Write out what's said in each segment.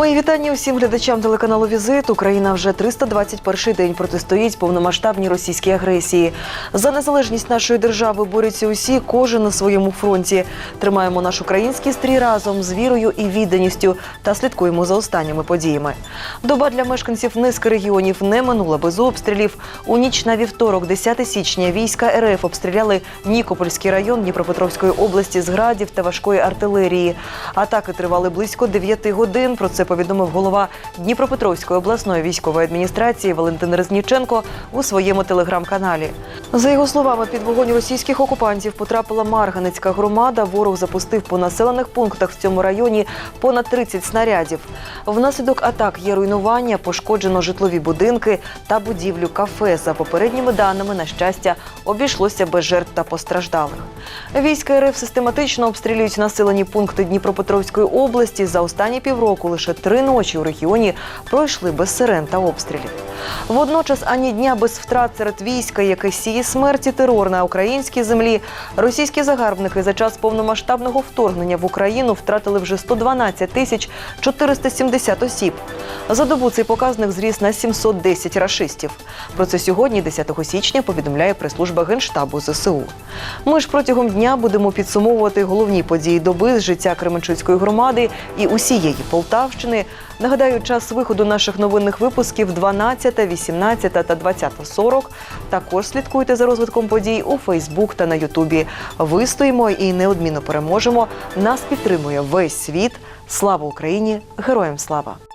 Мої вітання усім глядачам телеканалу Візит. Україна вже 321 день протистоїть повномасштабній російській агресії. За незалежність нашої держави борються усі, кожен на своєму фронті. Тримаємо наш український стрій разом з вірою і відданістю та слідкуємо за останніми подіями. Доба для мешканців низки регіонів не минула без обстрілів. У ніч на вівторок, 10 січня, війська РФ обстріляли Нікопольський район Дніпропетровської області з градів та важкої артилерії. Атаки тривали близько 9 годин. Про це повідомив голова Дніпропетровської обласної військової адміністрації Валентин Резніченко у своєму телеграм-каналі. За його словами, під вогонь російських окупантів потрапила Марганецька громада. Ворог запустив по населених пунктах в цьому районі понад 30 снарядів. Внаслідок атак є руйнування, пошкоджено житлові будинки та будівлю кафе. За попередніми даними, на щастя, обійшлося без жертв та постраждалих. Війська РФ систематично обстрілюють населені пункти Дніпропетровської області. За останні півроку лише три ночі у регіоні пройшли без сирен та обстрілів. Водночас ані дня без втрат серед війська, яке сіє смерть і терор на українській землі. Російські загарбники за час повномасштабного вторгнення в Україну втратили вже 112 тисяч 470 осіб. За добу цей показник зріс на 710 рашистів. Про це сьогодні, 10 січня, повідомляє прес-служба Генштабу ЗСУ. Ми ж протягом дня будемо підсумовувати головні події доби з життя Кременчуцької громади і усієї Полтавщини. Нагадаю, час виходу наших новинних випусків 12, 18 та 20.40. Також слідкуйте за розвитком подій у Фейсбук та на Ютубі. Вистоїмо і неодмінно переможемо. Нас підтримує весь світ. Слава Україні! Героям слава!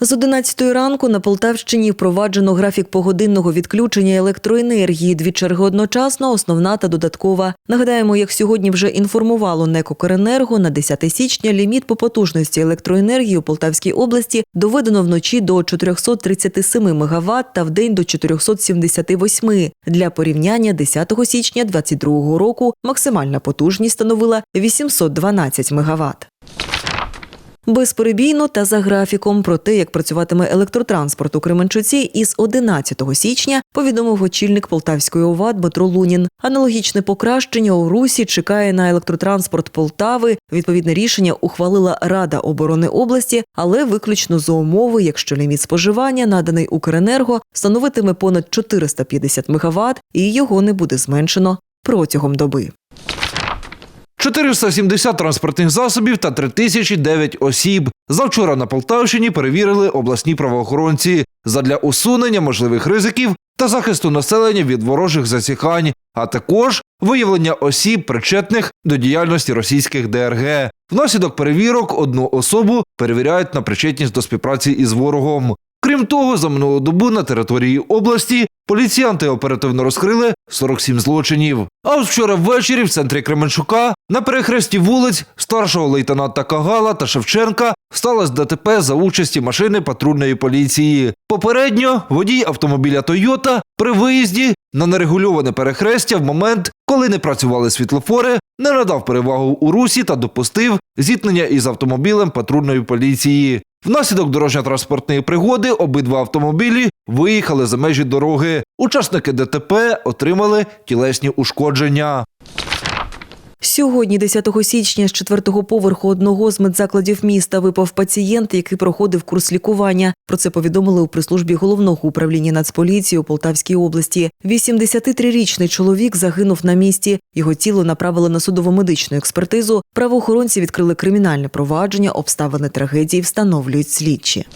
З 11 ранку на Полтавщині впроваджено графік погодинного відключення електроенергії. Дві черги одночасно, основна та додаткова. Нагадаємо, як сьогодні вже інформувало НЕК «Укренерго», на 10 січня ліміт по потужності електроенергії у Полтавській області доведено вночі до 437 МВт та вдень до 478. Для порівняння 10 січня 2022 року максимальна потужність становила 812 МВт. Безперебійно та за графіком про те, як працюватиме електротранспорт у Кременчуці, із 11 січня повідомив очільник Полтавської ОВА Дмитро Лунін. Аналогічне покращення у Русі чекає на електротранспорт Полтави. Відповідне рішення ухвалила Рада оборони області, але виключно за умови, якщо ліміт споживання, наданий Укренерго, становитиме понад 450 МВт і його не буде зменшено протягом доби. 470 транспортних засобів та 3009 осіб. Завчора на Полтавщині перевірили обласні правоохоронці задля усунення можливих ризиків та захисту населення від ворожих засікань, а також виявлення осіб, причетних до діяльності російських ДРГ. Внаслідок перевірок одну особу перевіряють на причетність до співпраці із ворогом. Крім того, за минулу добу на території області поліціянти оперативно розкрили 47 злочинів. А от вчора ввечері в центрі Кременчука на перехресті вулиць старшого лейтенанта Кагала та Шевченка сталося ДТП за участі машини патрульної поліції. Попередньо водій автомобіля Тойота при виїзді на нерегульоване перехрестя в момент, коли не працювали світлофори, не надав перевагу у русі та допустив зіткнення із автомобілем патрульної поліції. Внаслідок дорожньо-транспортної пригоди обидва автомобілі виїхали за межі дороги. Учасники ДТП отримали тілесні ушкодження. Сьогодні, 10 січня, з четвертого поверху одного з медзакладів міста випав пацієнт, який проходив курс лікування. Про це повідомили у прислужбі головного управління Нацполіції у Полтавській області. 83-річний чоловік загинув на місці. Його тіло направили на судово-медичну експертизу. Правоохоронці відкрили кримінальне провадження. Обставини трагедії встановлюють слідчі.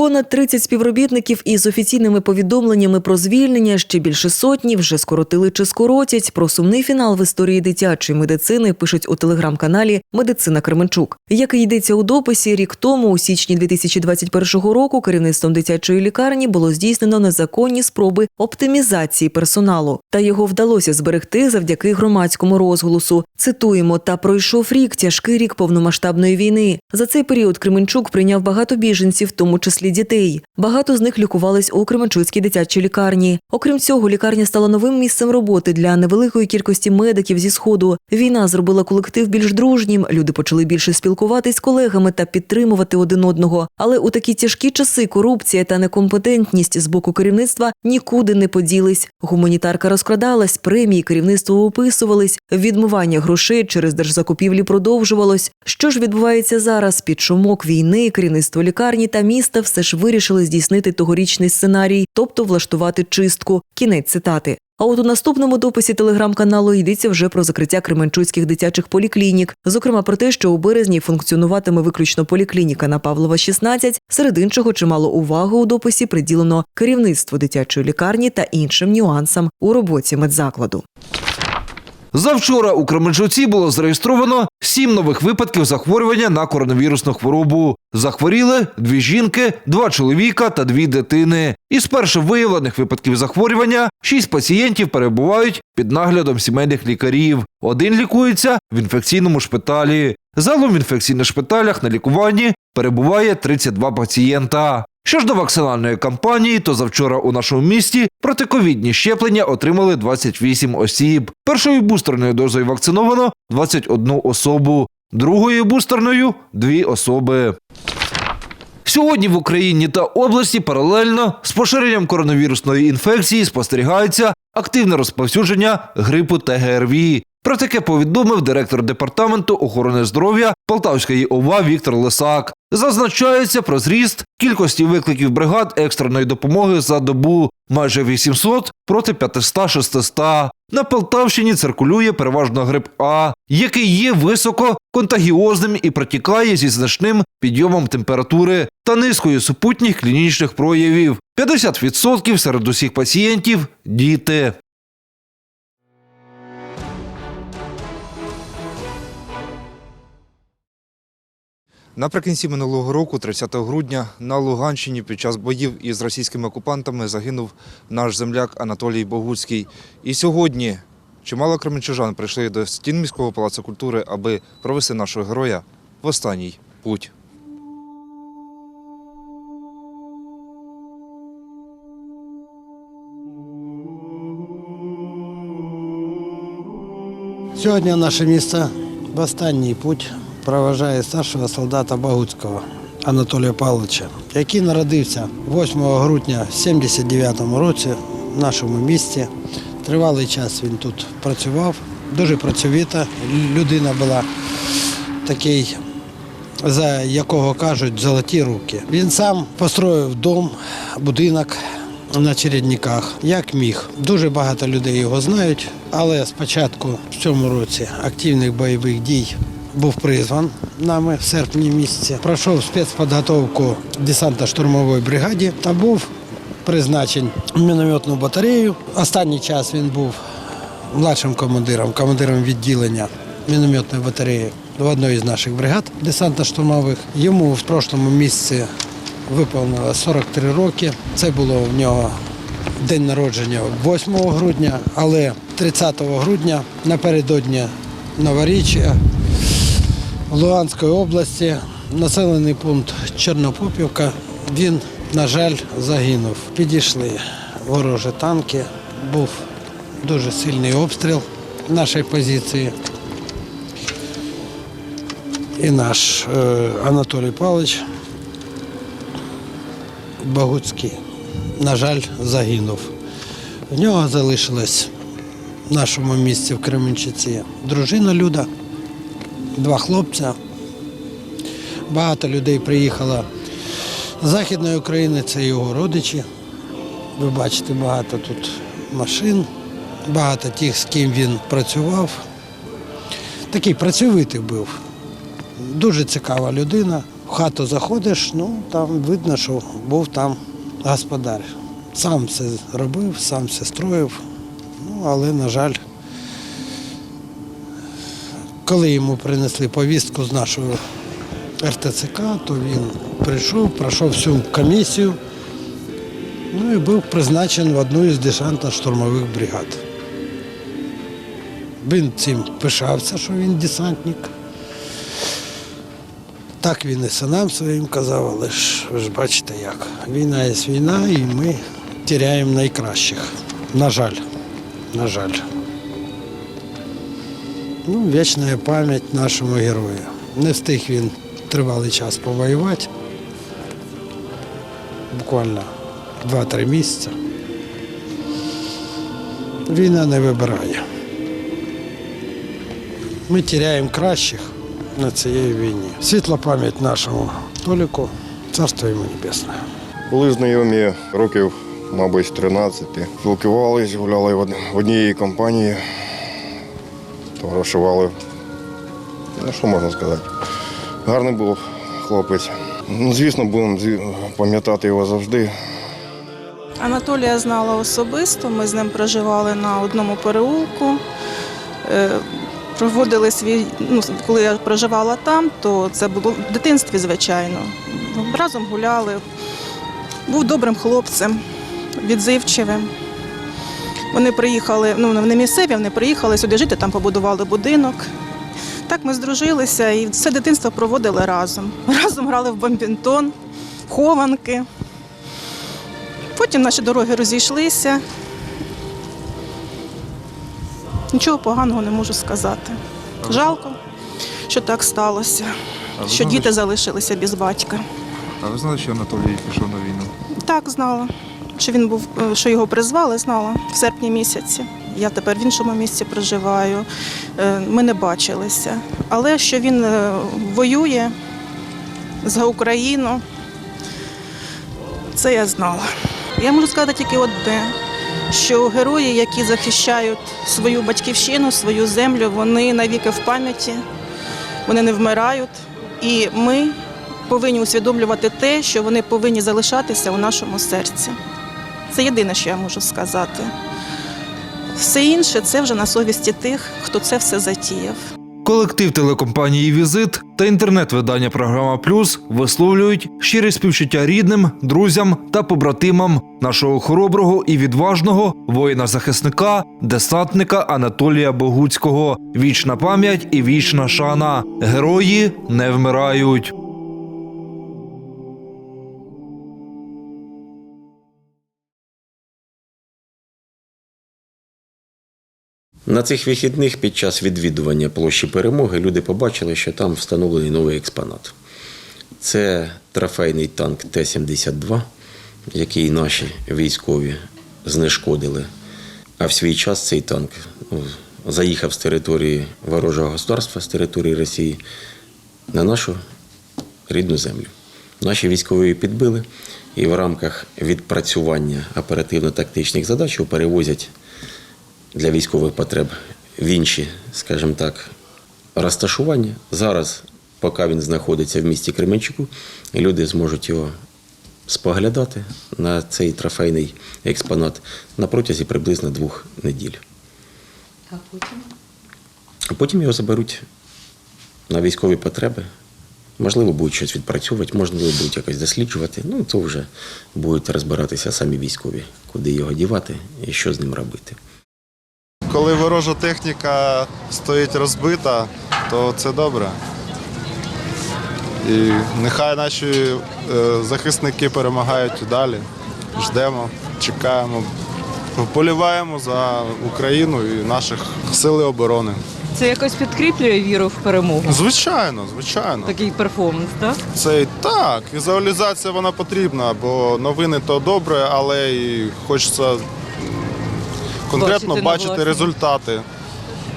Понад 30 співробітників із офіційними повідомленнями про звільнення ще більше сотні вже скоротили чи скоротять. Про сумний фінал в історії дитячої медицини пишуть у телеграм-каналі Медицина Кременчук. Як і йдеться у дописі, рік тому, у січні 2021 року, керівництвом дитячої лікарні було здійснено незаконні спроби оптимізації персоналу, та його вдалося зберегти завдяки громадському розголосу. Цитуємо, та пройшов рік, тяжкий рік повномасштабної війни. За цей період Кременчук прийняв багато біженців, в тому числі від дітей. Багато з них лікувались у Кременчуцькій дитячій лікарні. Окрім цього, лікарня стала новим місцем роботи для невеликої кількості медиків зі сходу. Війна зробила колектив більш дружнім. Люди почали більше спілкуватись з колегами та підтримувати один одного. Але у такі тяжкі часи корупція та некомпетентність з боку керівництва нікуди не поділись. Гуманітарка розкрадалась, премії керівництво виписувались, відмивання грошей через держзакупівлі продовжувалось. Що ж відбувається зараз? Під шумок війни керівництво лікарні та міста все ж вирішили здійснити тогорічний сценарій, тобто влаштувати чистку. Кінець цитати. А от у наступному дописі телеграм-каналу йдеться вже про закриття кременчуцьких дитячих поліклінік, зокрема про те, що у березні функціонуватиме виключно поліклініка на Павлова 16, серед іншого чимало уваги у дописі приділено керівництву дитячої лікарні та іншим нюансам у роботі медзакладу. Завчора у Кременчуці було зареєстровано сім нових випадків захворювання на коронавірусну хворобу. Захворіли дві жінки, два чоловіка та дві дитини. Із перших виявлених випадків захворювання шість пацієнтів перебувають під наглядом сімейних лікарів. Один лікується в інфекційному шпиталі. Залом в інфекційних шпиталях на лікуванні перебуває 32 пацієнта. Що ж до вакцинальної кампанії, то завчора у нашому місті протиковідні щеплення отримали 28 осіб. Першою бустерною дозою вакциновано 21 особу, другою бустерною – 2 особи. Сьогодні в Україні та області паралельно з поширенням коронавірусної інфекції спостерігається активне розповсюдження грипу та ГРВІ. Про таке повідомив директор департаменту охорони здоров'я Полтавської ОВА Віктор Лисак. Зазначається про зріст кількості викликів бригад екстреної допомоги за добу майже 800 проти 500-600. На Полтавщині циркулює переважно грип А, який є високо контагіозним і протікає зі значним підйомом температури та низкою супутніх клінічних проявів. 50% серед усіх пацієнтів діти. Наприкінці минулого року, 30 грудня, на Луганщині під час боїв із російськими окупантами загинув наш земляк Анатолій Богуцький. І сьогодні чимало кременчужан прийшли до стін міського палацу культури, аби провести нашого героя в останній путь. Сьогодні наше місто в останній путь проважає старшого солдата Багуцького Анатолія Павловича, який народився 8 грудня в 79 році в нашому місті. Тривалий час він тут працював, дуже працьовита людина була такий, за якого кажуть золоті руки. Він сам построїв дом, будинок на Чередниках, як міг. Дуже багато людей його знають, але спочатку в цьому році активних бойових дій був призван нами в серпні місяці. Пройшов спецпідготовку в десантно-штурмовій бригаді та був призначений в мінометну батарею. Останній час він був младшим командиром, командиром відділення мінометної батареї в одній із наших бригад десантно-штурмових. Йому в прошлому місяці виповнило 43 роки. Це було в нього день народження 8 грудня, але 30 грудня напередодні новоріччя в Луганській області, населений пункт Чорнопопівка, він, на жаль, загинув. Підійшли ворожі танки, був дуже сильний обстріл нашої позиції. І наш е, Анатолій Павлович Багуцький, на жаль, загинув. В нього залишилась в нашому місті в Кременчуці дружина Люда, два хлопця. Багато людей приїхало з Західної України, це його родичі. Ви бачите, багато тут машин, багато тих, з ким він працював. Такий працьовитий був. Дуже цікава людина. В хату заходиш, ну там видно, що був там господар. Сам все робив, сам все строїв. Ну, але, на жаль, коли йому принесли повістку з нашого РТЦК, то він прийшов, пройшов всю комісію, ну і був призначений в одну із десантно-штурмових бригад. Він цим пишався, що він десантник. Так він і синам своїм казав, але ж ви ж бачите як. Війна є війна, і ми тіряємо найкращих. На жаль. На жаль. Ну, вічна пам'ять нашому герою. Не встиг він тривалий час повоювати. Буквально 2-3 місяці. Війна не вибирає. Ми тіряємо кращих на цій війні. Світла пам'ять нашому Толіку, царство йому небесне. Були знайомі років, мабуть, з 13. Спілкувались, гуляли в од- в одній компанії, товаришували. Ну, що можна сказати? Гарний був хлопець. Ну, звісно, будемо пам'ятати його завжди. Анатолія знала особисто. Ми з ним проживали на одному переулку. Е, Проводили свій, ну, коли я проживала там, то це було в дитинстві, звичайно. Разом гуляли. Був добрим хлопцем, відзивчивим. Вони приїхали, ну вони місцеві, вони приїхали сюди жити, там побудували будинок. Так ми здружилися і все дитинство проводили разом. Разом грали в бомбінтон, хованки. Потім наші дороги розійшлися. Нічого поганого не можу сказати. Жалко, що так сталося, що діти залишилися без батька. А ви знали, що Анатолій пішов на війну? Так, знала. Що він був, е, що його призвали, знала в серпні місяці. Я тепер в іншому місці проживаю. Е, Ми не бачилися. Але що він е, воює за Україну, це я знала. Я можу сказати тільки одне, що герої, які захищають свою батьківщину, свою землю, вони навіки в пам'яті, вони не вмирають. І ми повинні усвідомлювати те, що вони повинні залишатися у нашому серці. Це єдине, що я можу сказати. Все інше це вже на совісті тих, хто це все затіяв. Колектив телекомпанії Візит та інтернет-видання Програма Плюс висловлюють щирі співчуття рідним, друзям та побратимам нашого хороброго і відважного воїна-захисника, десантника Анатолія Богуцького. Вічна пам'ять і вічна шана. Герої не вмирають. На цих вихідних під час відвідування площі перемоги люди побачили, що там встановлений новий експонат. Це трофейний танк Т-72, який наші військові знешкодили. А в свій час цей танк ну, заїхав з території ворожого государства, з території Росії на нашу рідну землю. Наші військові підбили і в рамках відпрацювання оперативно-тактичних задач перевозять для військових потреб в інші, скажімо так, розташування. Зараз, поки він знаходиться в місті Кременчуку, люди зможуть його споглядати на цей трофейний експонат на протязі приблизно двох неділь. А потім? А потім його заберуть на військові потреби. Можливо, будуть щось відпрацьовувати, можливо, будуть якось досліджувати. Ну, то вже будуть розбиратися самі військові, куди його дівати і що з ним робити. Коли ворожа техніка стоїть розбита, то це добре. І нехай наші е, захисники перемагають далі. Ждемо, чекаємо, вболіваємо за Україну і наших сили оборони. Це якось підкріплює віру в перемогу. Звичайно, звичайно. Такий перформанс, так? Це так, візуалізація вона потрібна, бо новини то добре, але і хочеться конкретно Бачити на бачити власні. результати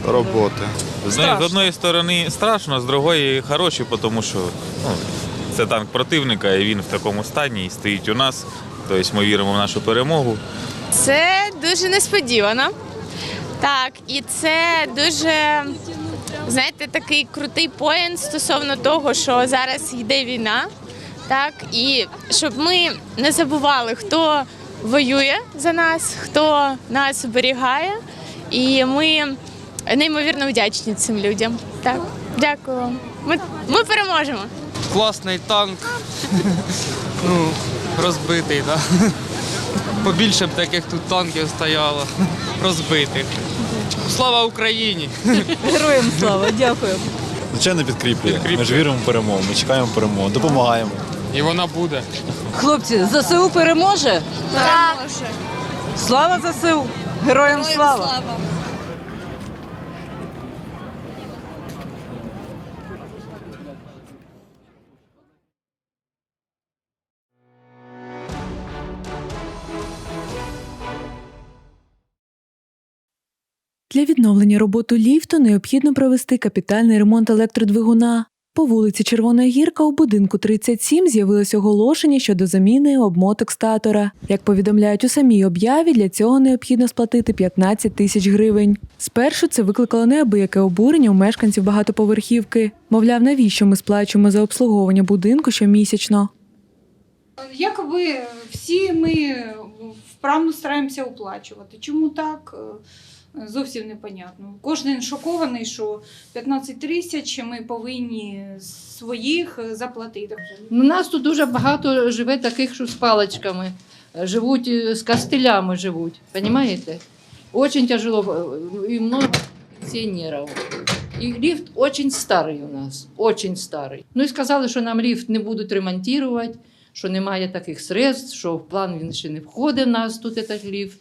роботи. З, з одної сторони страшно, з другої хороші, тому що ну, це танк противника, і він в такому стані і стоїть у нас. Тобто ми віримо в нашу перемогу. Це дуже несподівано. Так, і це дуже, знаєте, такий крутий поєнт стосовно того, що зараз йде війна. Так, і щоб ми не забували, хто воює за нас, хто нас оберігає. І ми неймовірно вдячні цим людям. Так, дякую вам. Ми, ми переможемо. класний танк. ну, розбитий, так. Да? Побільше б таких тут танків стояло, розбитих. Слава Україні! Героям слава, дякую. Звичайно, підкріплює. Підкріплює. Ми ж віримо в перемогу, ми чекаємо перемогу, допомагаємо. І вона буде. Хлопці, ЗСУ переможе? Переможе. Слава ЗСУ! Героям слава! Для відновлення роботи ліфту необхідно провести капітальний ремонт електродвигуна. По вулиці Червона Гірка у будинку 37 з'явилось оголошення щодо заміни обмоток статора. Як повідомляють у самій об'яві, для цього необхідно сплатити 15 тисяч гривень. Спершу це викликало неабияке обурення у мешканців багатоповерхівки. Мовляв, навіщо ми сплачуємо за обслуговування будинку щомісячно? Якоби всі ми вправно стараємося оплачувати. Чому так? Зовсім непонятно. Кожен шокований, що 15 тисяч ми повинні своїх заплатити. У нас тут дуже багато живе таких, що з паличками. Живуть е, з костилями живуть. Понимаете? Очень тяжело. е, И много пенсионеров. И лифт очень старий у нас. Очень старий. Ну і сказали, що нам ліфт не будуть ремонтувати, що немає таких средств, що в план він ще не входить в нас тут этот ліфт.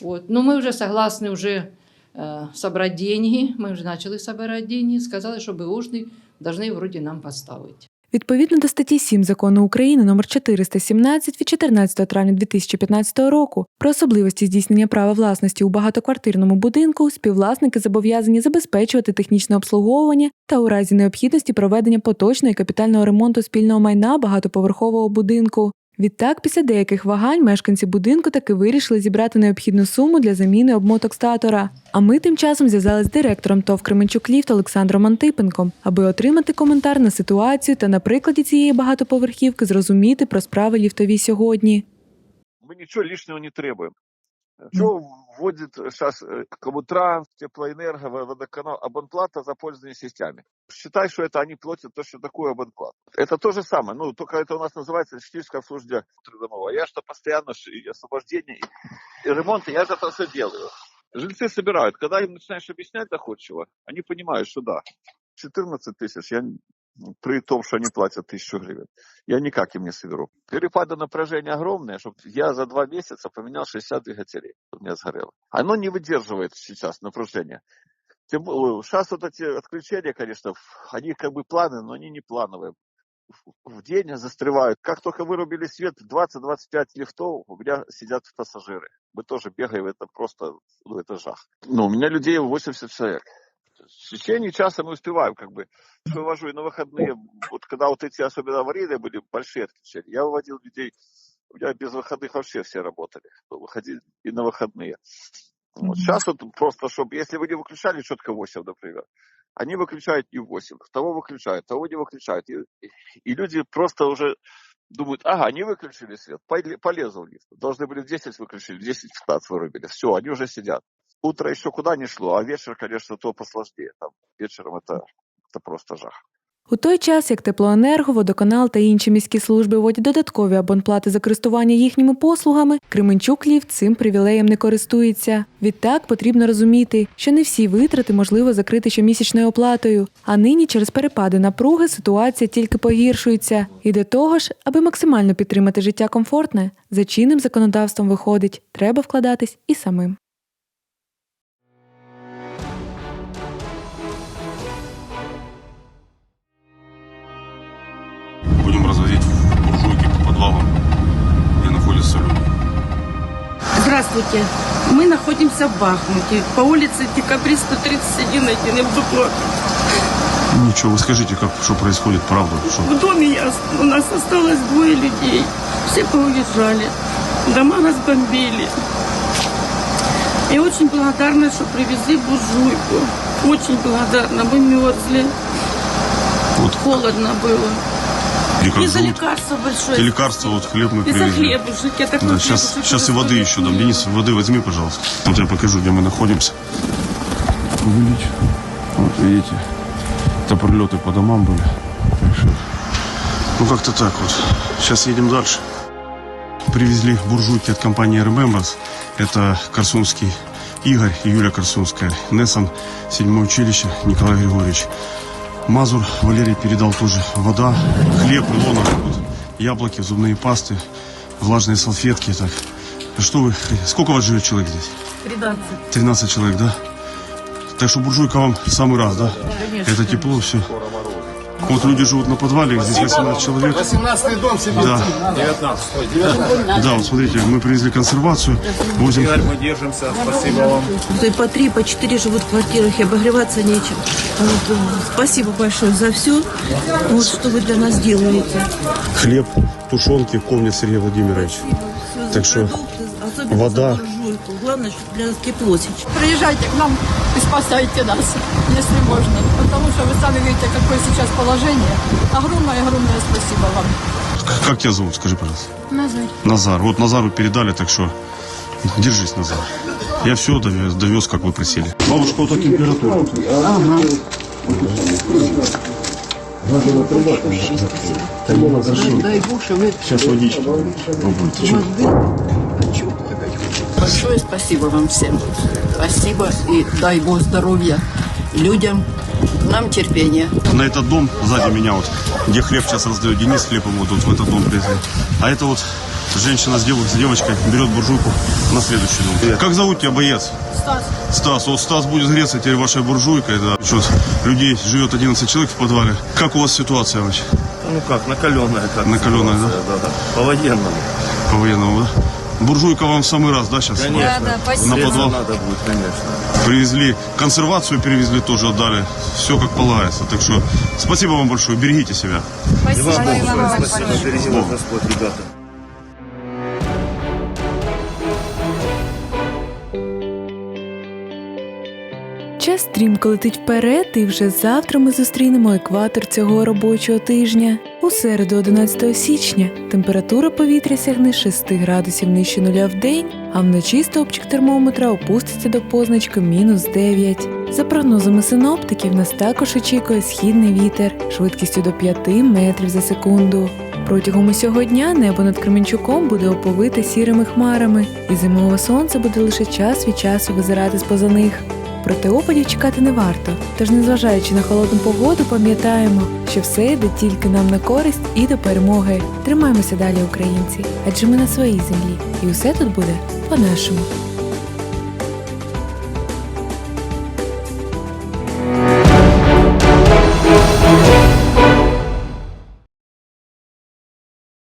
Вот. Ну, ми вже согласні вже э, собрать деньги. Ми вже почали собирати деньги. Сказали, що беушний должны вроді нам поставити. Відповідно до статті 7 закону України номер 417 від 14 травня 2015 року про особливості здійснення права власності у багатоквартирному будинку, співвласники зобов'язані забезпечувати технічне обслуговування та у разі необхідності проведення поточного і капітального ремонту спільного майна багатоповерхового будинку. Відтак, після деяких вагань мешканці будинку таки вирішили зібрати необхідну суму для заміни обмоток статора. А ми тим часом зв'язалися з директором ТОВ Кременчук Ліфт Олександром Антипенком, аби отримати коментар на ситуацію та на прикладі цієї багатоповерхівки зрозуміти про справи ліфтові сьогодні. Ми нічого лишнього не требуем. Что вводит сейчас Коммутранс, Теплоэнерго, Водоканал, абонплата за пользование сетями. Считай, что это они платят точно такую абонплату. Это то же самое, ну, только это у нас называется техническое обслуживание трудового. Я что постоянно и освобождение, и, и ремонт, я это все делаю. Жильцы собирают. Когда им начинаешь объяснять доходчиво, они понимают, что да, 14 тысяч, я, при том, что они платят тысячу гривен, я никак им не соберу. Перепады напряжения огромные, чтобы я за два месяца поменял 60 двигателей. У меня сгорело. Оно не выдерживает сейчас напряжения. Тем сейчас вот эти отключения, конечно, они как бы планы, но они не плановые. В день застревают. Как только вырубили свет, 20-25 лифтов, у меня сидят пассажиры. Мы тоже бегаем, это просто, ну, это жах. Ну, у меня людей 80 человек. В течение часа мы успеваем, как бы, вывожу и на выходные, вот когда вот эти особенно аварийные были, большие отключения, я выводил людей, у меня без выходных вообще все работали, выходили и на выходные. Вот. Сейчас вот просто, чтобы, если вы не выключали четко 8, например, они выключают не в 8, того выключают, того не выключают. И, и люди просто уже думают, ага, не выключили свет, поле- полезу в лифт. Должны были в 10 выключили, в 10-15 вырубили. Все, они уже сидят. Утро еще куда не шло, а вечер, конечно, то посложнее. Там вечером это, это просто жах. У той час, як теплоенерго, водоканал та інші міські служби вводять додаткові абонплати за користування їхніми послугами, Кременчук ліфт цим привілеєм не користується. Відтак потрібно розуміти, що не всі витрати можливо закрити щомісячною оплатою. А нині через перепади напруги ситуація тільки погіршується. І до того ж, аби максимально підтримати життя комфортне, за чинним законодавством виходить, треба вкладатись і самим. Подвалам, где находятся люди. Здравствуйте. Мы находимся в Бахмуте по улице Декабриста 31 1 в Ничего, вы скажите, как, что происходит, правда? Что... В доме я, у нас осталось двое людей. Все поуезжали. Дома разбомбили. Я очень благодарна, что привезли буржуйку. Очень благодарна. Мы мерзли. Вот Холодно было. Как И за лекарства большое. И лекарства, вот хлеб мы И за привезли. хлебушек. Я такой Да, сейчас, сейчас и воды еще дам. Денис, воды возьми, пожалуйста. Вот я покажу, где мы находимся. Увеличь. Вот видите, это прилеты по домам были. Так что, ну как-то так вот. Сейчас едем дальше. Привезли буржуйки от компании Remembrance. Это Корсунский Игорь и Юля Корсунская. Нессан, седьмое училище, Николай Григорьевич. Мазур Валерий передал тоже вода, хлеб, вот, яблоки, зубные пасты, влажные салфетки. Так. Что вы, сколько у вас живет человек здесь? 13. 13 человек, да? Так что буржуйка вам в самый раз, да? Это тепло, все. Вот люди живут на подвале, здесь 18 человек. 18 дом себе. Да. 19. Да, вот смотрите, мы привезли консервацию, возим... мы держимся. Спасибо вам. И по три, по четыре живут в квартирах, и обогреваться нечем. Вот, э, спасибо большое за все, вот, что вы для нас делаете. Хлеб, тушенки кормит Сергей Владимирович. Всё Так что вода. Главное, чтобы для нас тепло сейчас. Приезжайте к нам и спасайте нас, если можно. Потому что вы сами видите, какое сейчас положение. Огромное-огромное спасибо вам. Как тебя зовут, скажи, пожалуйста? Назар. Назар. Вот Назару передали, так что держись, Назар. Я все довез, довез, как вы просили. Бабушка, вот так температура. Дай Бог, что вы Сейчас водички попробуйте. Чё? большое спасибо вам всем. Спасибо и дай Бог здоровья людям, нам терпения. На этот дом сзади меня вот, где хлеб сейчас раздает Денис хлеб ему вот, вот в этот дом привезли. А это вот женщина с, дев- с девочкой берет буржуйку на следующий дом. Как зовут тебя, боец? Стас. Стас, вот Стас будет греться теперь вашей буржуйкой, да. Что, людей живет 11 человек в подвале. Как у вас ситуация вообще? Ну как, накаленная. Как Накаленная, да? Да, да. По-военному. По военному, да? Буржуйка вам в самый раз, да, сейчас? Конечно. На подвал надо будет, конечно. привезли, консервацию перевезли, тоже отдали. Все как полагается. Так что спасибо вам большое, берегите себя. И вам большое спасибо. Береги вас Господь, ребята. Час стрімко летить вперед, і вже завтра ми зустрінемо екватор цього робочого тижня. У середу, 11 січня, температура повітря сягне 6 градусів нижче нуля в день, а вночі стовпчик термометра опуститься до позначки мінус 9. За прогнозами синоптиків, нас також очікує східний вітер швидкістю до 5 метрів за секунду. Протягом усього дня небо над Кременчуком буде оповите сірими хмарами, і зимове сонце буде лише час від часу визирати з-поза них. Проте опадів чекати не варто. Тож, незважаючи на холодну погоду, пам'ятаємо, що все йде тільки нам на користь і до перемоги. Тримаємося далі, українці, адже ми на своїй землі, і усе тут буде по-нашому.